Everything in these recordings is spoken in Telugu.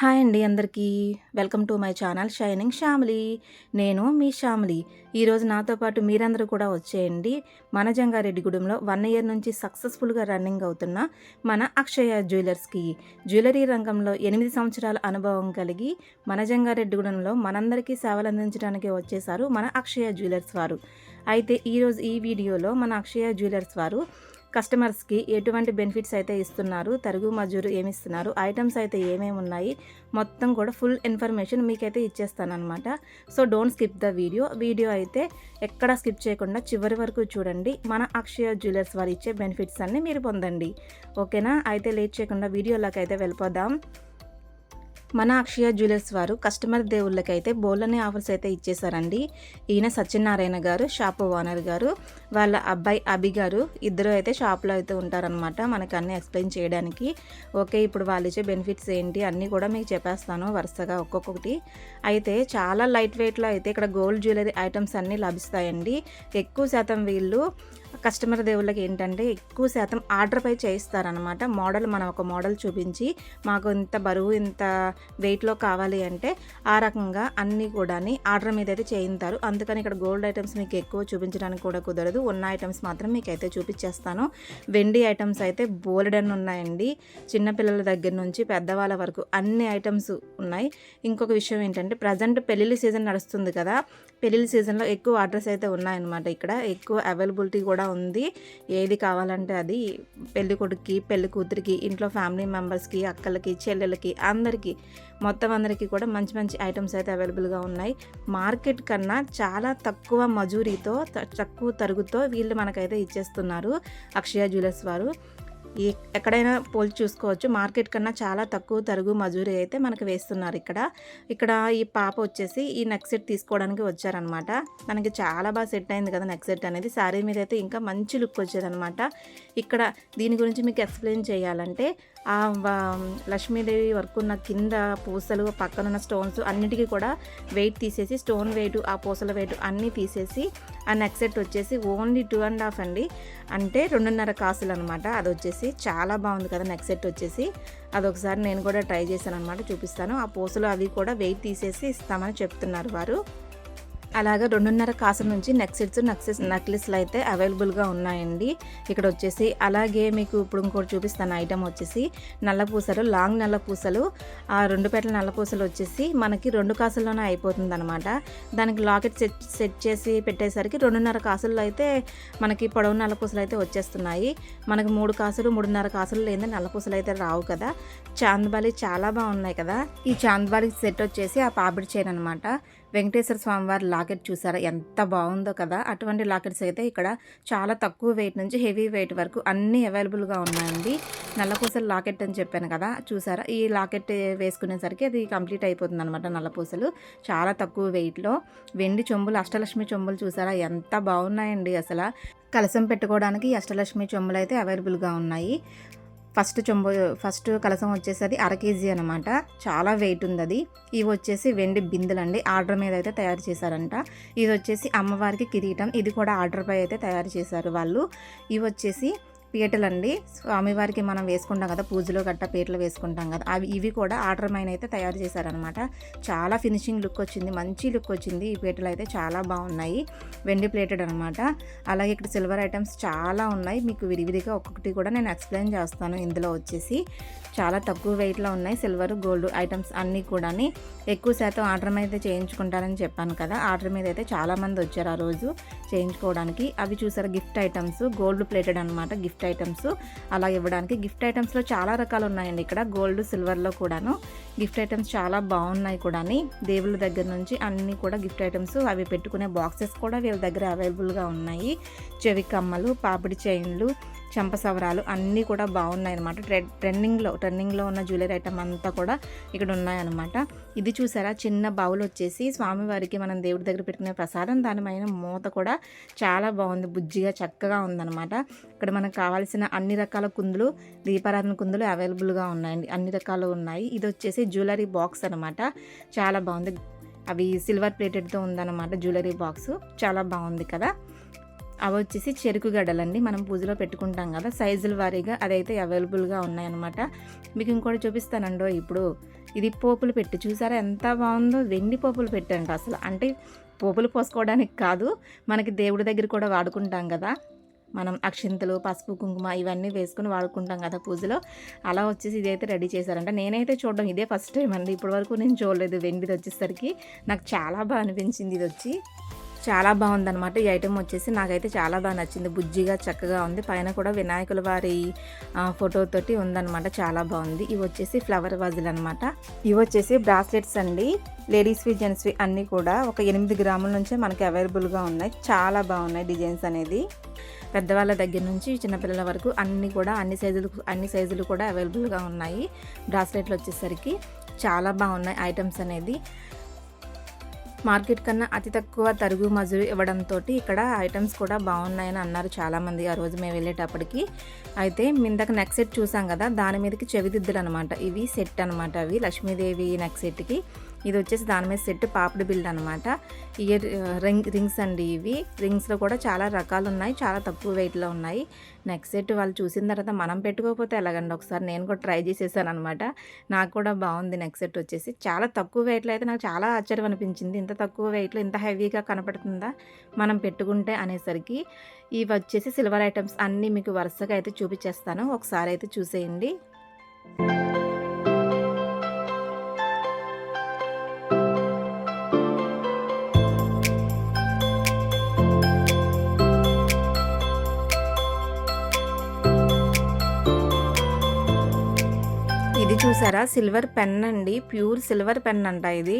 హాయ్ అండి అందరికీ. Welcome to my channel shining Shyamili. నేను మీ శ్యామిలి. ఈరోజు నాతో పాటు మీరందరూ కూడా వచ్చేయండి. మన జంగారెడ్డిగూడెంలో వన్ ఇయర్ నుంచి సక్సెస్ఫుల్గా రన్నింగ్ అవుతున్న మన అక్షయ జ్యువెలర్స్కి జ్యువెలరీ రంగంలో ఎనిమిది సంవత్సరాల అనుభవం కలిగి మన జంగారెడ్డిగూడెంలో మనందరికీ సేవలు అందించడానికి వచ్చేసారు మన అక్షయ జ్యువెలర్స్ వారు. అయితే ఈరోజు ఈ వీడియోలో మన అక్షయ జ్యువెలర్స్ వారు కస్టమర్స్కి ఎటువంటి బెనిఫిట్స్ అయితే ఇస్తున్నారు? తరుగు మజూరు ఏమి ఇస్తున్నారు ఐటమ్స్ అయితే ఏమేమి ఉన్నాయి? మొత్తం కూడా ఫుల్ ఇన్ఫర్మేషన్ మీకైతే ఇచ్చేస్తానమాట so don't skip the video. Video అయితే ఎక్కడ స్కిప్ చేయకుండా చివరి వరకు చూడండి. మన అక్షయ జ్యువెలర్స్ వారు ఇచ్చే బెనిఫిట్స్ అన్ని మీరు పొందండి. ఓకేనా? అయితే లేట్ చేయకుండా వీడియోలోకి అయితే వెళ్ళిపోదాం. మన అక్షయ జ్యువెలర్స్ వారు కస్టమర్ దేవుళ్ళకైతే బోల్డని ఆఫర్స్ అయితే ఇచ్చేసారండి ఈయన సత్యనారాయణ గారు షాప్ ఓనర్ గారు వాళ్ళ అబ్బాయి అభి గారు ఇద్దరు అయితే షాప్లో అయితే ఉంటారనమాట మనకు అన్నీ ఎక్స్ప్లెయిన్ చేయడానికి. ఓకే ఇప్పుడు వాళ్ళు ఇచ్చే బెనిఫిట్స్ ఏంటి? అన్నీ కూడా మీకు చెప్పేస్తాను వరుసగా ఒక్కొక్కటి. అయితే చాలా లైట్ వెయిట్లో అయితే ఇక్కడ గోల్డ్ జ్యువెలరీ ఐటమ్స్ అన్నీ లభిస్తాయండి. ఎక్కువ శాతం వీళ్ళు కస్టమర్ దేవుళ్ళకి ఏంటంటే ఎక్కువ శాతం ఆర్డర్పై చేయిస్తారనమాట మోడల్ మనం ఒక మోడల్ చూపించి మాకు ఇంత బరువు ఇంత వెయిట్లో కావాలి అంటే ఆ రకంగా అన్నీ కూడా ఆర్డర్ మీద అయితే చేయించారు అందుకని ఇక్కడ గోల్డ్ ఐటమ్స్ మీకు ఎక్కువ చూపించడానికి కూడా కుదరదు. ఉన్న ఐటమ్స్ మాత్రం మీకు అయితే చూపించేస్తాను. వెండి ఐటమ్స్ అయితే బోలెడన్ ఉన్నాయండి. చిన్నపిల్లల దగ్గర నుంచి పెద్దవాళ్ళ వరకు అన్ని ఐటమ్స్ ఉన్నాయి. ఇంకొక విషయం ఏంటంటే ప్రజెంట్ పెళ్ళిళ్ళ సీజన్ నడుస్తుంది కదా పెళ్ళిళ్ళ సీజన్లో ఎక్కువ ఆర్డర్స్ అయితే ఉన్నాయన్నమాట ఇక్కడ. ఎక్కువ అవైలబిలిటీ కూడా ఉంది. ఏది కావాలంటే అది పెళ్ళి కొడుకుకి పెళ్ళి కూతురికి ఇంట్లో ఫ్యామిలీ మెంబర్స్కి అక్కలకి చెల్లెలకి అందరికీ మొత్తం అందరికీ కూడా మంచి మంచి ఐటమ్స్ అయితే అవైలబుల్గా ఉన్నాయి. మార్కెట్ కన్నా చాలా తక్కువ మజూరీతో తక్కువ తరుగుతో వీళ్ళు మనకైతే ఇచ్చేస్తున్నారు. అక్షయ జ్యువెలర్స్ వారు. ఎక్కడైనా పోల్చి చూసుకోవచ్చు. మార్కెట్ కన్నా చాలా తక్కువ తరుగు మజూరీ అయితే మనకు వేస్తున్నారు ఇక్కడ. ఇక్కడ ఈ పాప వచ్చేసి ఈ నెక్ సెట్ తీసుకోవడానికి వచ్చారనమాట. మనకి చాలా బాగా సెట్ అయింది కదా నెక్ సెట్ అనేది. శారీ మీద అయితే ఇంకా మంచి లుక్ వచ్చేదనమాట. ఇక్కడ దీని గురించి మీకు ఎక్స్ప్లెయిన్ చేయాలంటే ఆ లక్ష్మీదేవి వర్క్ ఉన్న కింద పూసలు పక్కన ఉన్న స్టోన్స్ అన్నిటికీ కూడా వెయిట్ తీసేసి స్టోన్ వెయిట్ ఆ పూసల వెయిట్ అన్నీ తీసేసి ఆ నెక్ సెట్ వచ్చేసి ఓన్లీ టూ అండ్ హాఫ్ అండి. అంటే రెండున్నర కాసులు అనమాట అది వచ్చేసి చాలా బాగుంది కదా నెక్ సెట్ వచ్చేసి. అదొకసారి నేను కూడా ట్రై చేశాను అనమాట చూపిస్తాను. ఆ పూసలు అవి కూడా వెయిట్ తీసేసి ఇస్తామని చెప్తున్నారు వారు. అలాగే రెండున్నర కాసుల నుంచి నెక్ సెట్స్ నెక్సెస్ నెక్లెస్లు అయితే అవైలబుల్గా ఉన్నాయండి. ఇక్కడ వచ్చేసి అలాగే మీకు ఇప్పుడు ఇంకోటి చూపిస్తాను. ఐటమ్ వచ్చేసి నల్లపూసలు లాంగ్ నల్లపూసలు ఆ రెండు పెట్టల నల్లపూసలు వచ్చేసి మనకి రెండు కాసుల్లోనే అయిపోతుంది అనమాట దానికి లాకెట్ సెట్ సెట్ చేసి పెట్టేసరికి రెండున్నర కాసుల్లో అయితే మనకి పొడవు నల్ల పూసలు అయితే వచ్చేస్తున్నాయి. మనకి మూడు కాసులు మూడున్నర కాసులు లేదా నల్ల పూసలు అయితే రావు కదా. చాందబాలి చాలా బాగున్నాయి కదా. ఈ చాందబాలి సెట్ వచ్చేసి ఆ పాపిడి చైన్ అనమాట వెంకటేశ్వర స్వామి వారి లాకెట్ చూసారా? ఎంత బాగుందో కదా. అటువంటి లాకెట్స్ అయితే ఇక్కడ చాలా తక్కువ వెయిట్ నుంచి హెవీ వెయిట్ వరకు అన్నీ అవైలబుల్గా ఉన్నాయండి. నల్లపూసల లాకెట్ అని చెప్పాను కదా. చూసారా? ఈ లాకెట్ వేసుకునేసరికి అది కంప్లీట్ అయిపోతుంది అనమాట నల్లపూసలు. చాలా తక్కువ వెయిట్లో వెండి చెంబులు అష్టలక్ష్మి చెంబులు చూసారా? ఎంత బాగున్నాయండి అసలు. కలసం పెట్టుకోవడానికి అష్టలక్ష్మి చెంబులు అయితే అవైలబుల్గా ఉన్నాయి. ఫస్ట్ చెంబు ఫస్ట్ కలసం వచ్చేసి అర కేజీ అనమాట చాలా వెయిట్ ఉంది అది ఇవి వచ్చేసి వెండి బిందులండి. ఆర్డర్ మీద అయితే తయారు చేశారంట. ఇది వచ్చేసి అమ్మవారికి కిరీటం. ఇది కూడా ఆర్డర్పై అయితే తయారు చేశారు వాళ్ళు. ఇవి వచ్చేసి పీటలు అండి స్వామివారికి మనం వేసుకుంటాం కదా పూజలో గట్ట పీటలు వేసుకుంటాం కదా అవి ఇవి కూడా ఆర్డర్ మైన అయితే తయారు చేశారనమాట చాలా ఫినిషింగ్ లుక్ వచ్చింది మంచి లుక్ వచ్చింది. ఈ పీటలు అయితే చాలా బాగున్నాయి వెండి ప్లేటెడ్ అనమాట అలాగే ఇక్కడ సిల్వర్ ఐటమ్స్ చాలా ఉన్నాయి. మీకు విడివిడిగా ఒక్కొక్కటి కూడా నేను ఎక్స్ప్లెయిన్ చేస్తాను ఇందులో వచ్చేసి. చాలా తక్కువ వెయిట్లో ఉన్నాయి సిల్వర్ గోల్డ్ ఐటమ్స్ అన్నీ కూడా ఎక్కువ శాతం ఆర్డర్ మీద అయితే చేయించుకుంటారని చెప్పాను కదా ఆర్డర్ మీద అయితే చాలామంది వచ్చారు ఆ రోజు చేయించుకోవడానికి. అవి చూసారు గిఫ్ట్ ఐటమ్స్ గోల్డ్ ప్లేటెడ్ అనమాట గిఫ్ట్ గిఫ్ట్ ఐటమ్స్. అలా ఇవ్వడానికి గిఫ్ట్ ఐటమ్స్లో చాలా రకాలు ఉన్నాయండి ఇక్కడ. గోల్డ్ సిల్వర్లో కూడాను గిఫ్ట్ ఐటమ్స్ చాలా బాగున్నాయి కూడా దేవుళ్ళ దగ్గర నుంచి అన్నీ కూడా గిఫ్ట్ ఐటమ్స్ అవి పెట్టుకునే బాక్సెస్ కూడా వీళ్ళ దగ్గర అవైలబుల్గా ఉన్నాయి. చెవి కమ్మలు పాపిడి చైన్లు చంపసవరాలు అన్నీ కూడా బాగున్నాయి అనమాట ట్రెండింగ్లో ట్రెండింగ్లో ఉన్న జ్యువెలరీ ఐటమ్ అంతా కూడా ఇక్కడ ఉన్నాయన్నమాట. ఇది చూసారా? చిన్న బౌల్ వచ్చేసి స్వామివారికి మనం దేవుడి దగ్గర పెట్టుకునే ప్రసాదం దానిపైన మూత కూడా చాలా బాగుంది. బుజ్జిగా చక్కగా ఉందన్నమాట. ఇక్కడ మనకు కావాల్సిన అన్ని రకాల కుందులు దీపారాధన కుందులు అవైలబుల్గా ఉన్నాయండి. అన్ని రకాలు ఉన్నాయి. ఇది వచ్చేసి జ్యువెలరీ బాక్స్ అనమాట చాలా బాగుంది. అవి సిల్వర్ ప్లేటెడ్తో ఉందన్నమాట జ్యువెలరీ బాక్స్. చాలా బాగుంది కదా. అవి వచ్చేసి చెరుకు గడలండి మనం పూజలో పెట్టుకుంటాం కదా. సైజుల వారీగా అదైతే అవైలబుల్గా ఉన్నాయన్నమాట. మీకు ఇంకోటి చూపిస్తానండో ఇప్పుడు. ఇది పోపులు పెట్టి చూసారా ఎంత బాగుందో? వెండి పోపులు పెట్టండి అసలు. అంటే పోపులు పోసుకోవడానికి కాదు. మనకి దేవుడి దగ్గర కూడా వాడుకుంటాం కదా. మనం అక్షింతలు పసుపు కుంకుమ ఇవన్నీ వేసుకుని వాడుకుంటాం కదా పూజలో. అలా వచ్చేసి ఇదైతే రెడీ చేశారంట. నేనైతే చూడడం ఇదే ఫస్ట్ టైం అండి. ఇప్పటివరకు నేను చూడలేదు. వెండిది వచ్చేసరికి నాకు చాలా బాగా అనిపించింది ఇది వచ్చి చాలా బాగుందన్నమాట ఈ ఐటెం వచ్చేసి. నాకైతే చాలా బాగా నచ్చింది. బుజ్జిగా చక్కగా ఉంది. పైన కూడా వినాయకుల వారి ఫోటోతోటి ఉందన్నమాట. చాలా బాగుంది. ఇవి వచ్చేసి ఫ్లవర్ వాజులు అనమాట ఇవి వచ్చేసి బ్రాస్లెట్స్ అండి. లేడీస్వి జెంట్స్వి అన్నీ కూడా ఒక ఎనిమిది గ్రాముల నుంచే మనకి అవైలబుల్గా ఉన్నాయి. చాలా బాగున్నాయి డిజైన్స్ అనేది. పెద్దవాళ్ళ దగ్గర నుంచి చిన్నపిల్లల వరకు అన్నీ కూడా అన్ని సైజులు అన్ని సైజులు కూడా అవైలబుల్గా ఉన్నాయి. బ్రాస్లెట్లు వచ్చేసరికి చాలా బాగున్నాయి ఐటమ్స్ అనేది. మార్కెట్ కన్నా అతి తక్కువ తరుగు మజురు ఇవ్వడంతో ఇక్కడ ఐటమ్స్ కూడా బాగున్నాయని అన్నారు చాలామంది ఆ రోజు మేము వెళ్ళేటప్పటికి. అయితే మిందక నెక్ సెట్ చూసాం కదా దాని మీదకి చెవిదిద్దులు అనమాట ఇవి సెట్ అనమాట అవి లక్ష్మీదేవి నెక్ సెట్కి ఇది వచ్చేసి దాని మీద సెట్ పాపిడి బిల్డ్ అనమాట ఇయర్ రింగ్ రింగ్స్ అండి ఇవి. రింగ్స్లో కూడా చాలా రకాలు ఉన్నాయి చాలా తక్కువ వెయిట్లో ఉన్నాయి. నెక్స్ట్ సెట్ వాళ్ళు చూసిన తర్వాత మనం పెట్టుకోకపోతే ఎలాగండి? ఒకసారి నేను కూడా ట్రై చేసేసాను అనమాట నాకు కూడా బాగుంది నెక్స్ట్ సెట్ వచ్చేసి. చాలా తక్కువ వెయిట్లో అయితే నాకు చాలా ఆశ్చర్యం అనిపించింది. ఇంత తక్కువ వెయిట్లో ఇంత హెవీగా కనపడుతుందా? మనం పెట్టుకుంటే అనేసరికి ఇవి వచ్చేసి సిల్వర్ ఐటమ్స్ అన్నీ మీకు వరుసగా అయితే చూపించేస్తాను. ఒకసారి అయితే చూసేయండి. ఇది చూసారా? సిల్వర్ పెన్ అండి. ప్యూర్ సిల్వర్ పెన్ అంట ఇది.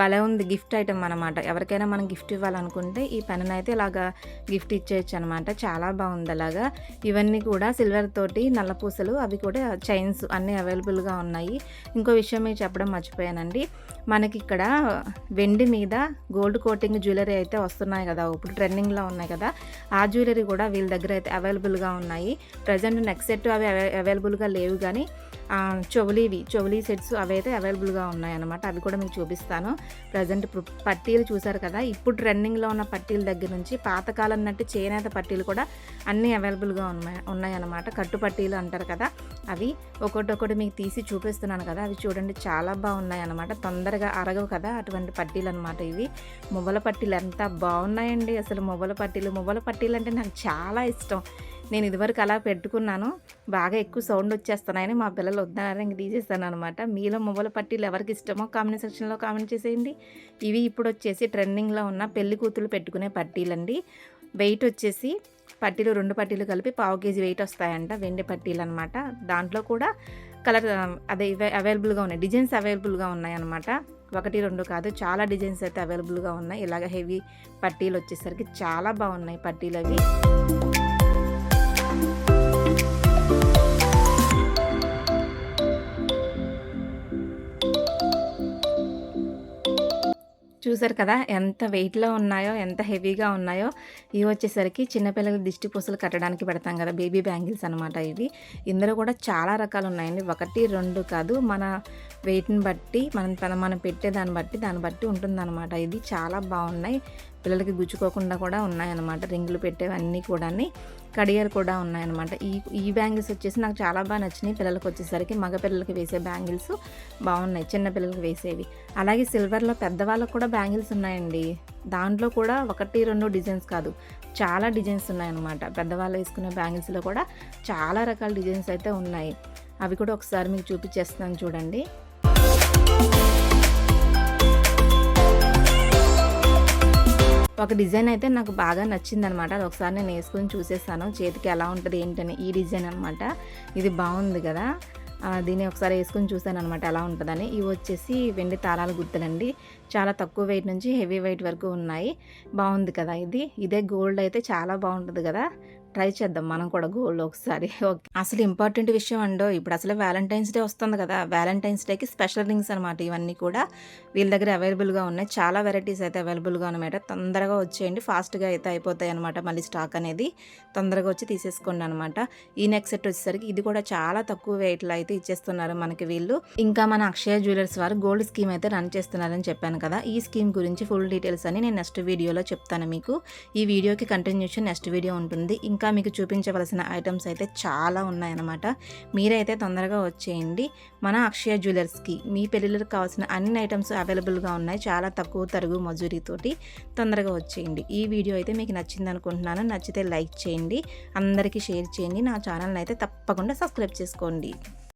భలే ఉంది గిఫ్ట్ ఐటమ్ అనమాట ఎవరికైనా మనం గిఫ్ట్ ఇవ్వాలనుకుంటే ఈ పెన్ అయితే ఇలాగా గిఫ్ట్ ఇచ్చేయచ్చు అనమాట చాలా బాగుంది అలాగా. ఇవన్నీ కూడా సిల్వర్ తోటి నల్ల పూసలు అవి కూడా చైన్స్ అన్నీ అవైలబుల్గా ఉన్నాయి. ఇంకో విషయం మీకు చెప్పడం మర్చిపోయానండి. మనకి ఇక్కడ వెండి మీద గోల్డ్ కోటింగ్ జ్యువెలరీ అయితే వస్తున్నాయి కదా. ఇప్పుడు ట్రెండింగ్లో ఉన్నాయి కదా. ఆ జ్యువెలరీ కూడా వీళ్ళ దగ్గర అయితే అవైలబుల్గా ఉన్నాయి. ప్రజెంట్ నెక్స్ట్ సెట్ అవి అవైలబుల్గా లేవు కానీ చెవులీవి చెవులీ సెట్స్ అవైతే అవైలబుల్గా ఉన్నాయన్నమాట. అవి కూడా మీకు చూపిస్తాను. ప్రజెంట్ ఇప్పుడు పట్టీలు చూసారు కదా ఇప్పుడు ట్రెండింగ్లో ఉన్న పట్టీల దగ్గర నుంచి పాతకాలం నట్టు చేనేత పట్టీలు కూడా అన్నీ అవైలబుల్గా ఉన్నాయి ఉన్నాయన్నమాట. కట్టు పట్టీలు అంటారు కదా అవి ఒకటి ఒకటి మీకు తీసి చూపిస్తున్నాను కదా అవి చూడండి చాలా బాగున్నాయి అన్నమాట తొందరగా అరగవు కదా అటువంటి పట్టీలు అనమాట ఇవి. మువ్వల పట్టీలు ఎంత బాగున్నాయండి అసలు మువ్వల పట్టీలు. మువ్వల పట్టీలు అంటే నాకు చాలా ఇష్టం. నేను ఇదివరకు అలా పెట్టుకున్నాను. బాగా ఎక్కువ సౌండ్ వచ్చేస్తున్నాయని మా పిల్లలు వద్దన్నారని ఇంక తీసేస్తాను అనమాట మీలో మొబైల్ పట్టీలు ఎవరికి ఇష్టమో కామెంట్ సెక్షన్లో కామెంట్ చేసేయండి. ఇవి ఇప్పుడు వచ్చేసి ట్రెండింగ్లో ఉన్న పెళ్ళి కూతురు పెట్టుకునే పట్టీలండి. వెయిట్ వచ్చేసి పట్టీలు రెండు పట్టీలు కలిపి పావు కేజీ వెయిట్ వస్తాయంట వెండి పట్టీలు అనమాట దాంట్లో కూడా కలర్ అదే ఇవే అవైలబుల్గా ఉన్నాయి. డిజైన్స్ అవైలబుల్గా ఉన్నాయి అనమాట ఒకటి రెండు కాదు చాలా డిజైన్స్ అయితే అవైలబుల్గా ఉన్నాయి. ఇలాగ హెవీ పట్టీలు వచ్చేసరికి చాలా బాగున్నాయి పట్టీలు అవి చూసారు కదా ఎంత వెయిట్లో ఉన్నాయో ఎంత హెవీగా ఉన్నాయో ఇవి వచ్చేసరికి చిన్నపిల్లలకి దిష్టి పూసలు కట్టడానికి పెడతాం కదా బేబీ బ్యాంగిల్స్ అనమాట ఇవి. ఇందులో కూడా చాలా రకాలు ఉన్నాయండి. ఒకటి రెండు కాదు మన వెయిట్ని బట్టి మనం మనం పెట్టే దాన్ని బట్టి దాన్ని బట్టి ఉంటుందన్నమాట. ఇది చాలా బాగున్నాయి. పిల్లలకి గుచ్చుకోకుండా కూడా ఉన్నాయన్నమాట. రింగులు పెట్టేవన్నీ కూడా కడియర్ కూడా ఉన్నాయన్నమాట. ఈ ఈ బ్యాంగిల్స్ వచ్చేసి నాకు చాలా బాగా నచ్చినాయి. పిల్లలకి వచ్చేసరికి మగ పిల్లలకి వేసే బ్యాంగిల్స్ బాగున్నాయి చిన్న పిల్లలకి వేసేవి. అలాగే సిల్వర్లో పెద్దవాళ్ళకు కూడా బ్యాంగిల్స్ ఉన్నాయండి. దాంట్లో కూడా ఒకటి రెండు డిజైన్స్ కాదు చాలా డిజైన్స్ ఉన్నాయన్నమాట. పెద్దవాళ్ళు వేసుకునే బ్యాంగిల్స్లో కూడా చాలా రకాల డిజైన్స్ అయితే ఉన్నాయి. అవి కూడా ఒకసారి మీకు చూపించేస్తున్నాను చూడండి. ఒక డిజైన్ అయితే నాకు బాగా నచ్చింది అనమాట అది ఒకసారి నేను వేసుకొని చూసేసాను చేతికి ఎలా ఉంటుంది ఏంటని ఈ డిజైన్ అనమాట. ఇది బాగుంది కదా. దీన్ని ఒకసారి వేసుకొని చూసాను అనమాట ఎలా ఉంటుందని. ఇవి వచ్చేసి వెండి తాళాల గుర్తులండి. చాలా తక్కువ వెయిట్ నుంచి హెవీ వెయిట్ వరకు ఉన్నాయి. బాగుంది కదా ఇది. ఇదే గోల్డ్ అయితే చాలా బాగుంటుంది కదా. ట్రై చేద్దాం. మనం కూడా గోల్డ్ ఒకసారి. ఓకే. అసలు ఇంపార్టెంట్ విషయం అండో ఇప్పుడు అసలు వ్యాలంటైన్స్ డే వస్తుంది కదా. వ్యాలంటైన్స్ డేకి స్పెషల్ రింగ్స్ అనమాట ఇవన్నీ కూడా వీళ్ళ దగ్గర అవైలబుల్గా ఉన్నాయి. చాలా వెరైటీస్ అయితే అవైలబుల్గా అనమాట తొందరగా వచ్చేయండి. ఫాస్ట్గా అయితే అయిపోతాయి అనమాట మళ్ళీ స్టాక్ అనేది. తొందరగా వచ్చి తీసేసుకోండి అనమాట ఈ నెక్స్ట్ సెట్ వచ్చేసరికి ఇది కూడా చాలా తక్కువ వెయిట్లో అయితే ఇచ్చేస్తున్నారు మనకి వీళ్ళు. ఇంకా మన అక్షయ జ్యువెలర్స్ వారు గోల్డ్ స్కీమ్ అయితే రన్ చేస్తున్నారని చెప్పాను కదా. ఈ స్కీమ్ గురించి ఫుల్ డీటెయిల్స్ అని నేను నెక్స్ట్ వీడియోలో చెప్తాను మీకు. ఈ వీడియోకి కంటిన్యూషన్ నెక్స్ట్ వీడియో ఉంటుంది. ఇంకా ఇంకా మీకు చూపించవలసిన ఐటమ్స్ అయితే చాలా ఉన్నాయన్నమాట. మీరైతే తొందరగా వచ్చేయండి. మన అక్షయ జ్యువెలర్స్కి మీ పెళ్ళిళ్ళకి కావాల్సిన అన్ని ఐటమ్స్ అవైలబుల్గా ఉన్నాయి. చాలా తక్కువ తరుగు మజూరీతోటి తొందరగా వచ్చేయండి. ఈ వీడియో అయితే మీకు నచ్చింది అనుకుంటున్నాను. నచ్చితే లైక్ చేయండి. అందరికీ షేర్ చేయండి. నా ఛానల్ని అయితే తప్పకుండా సబ్స్క్రైబ్ చేసుకోండి.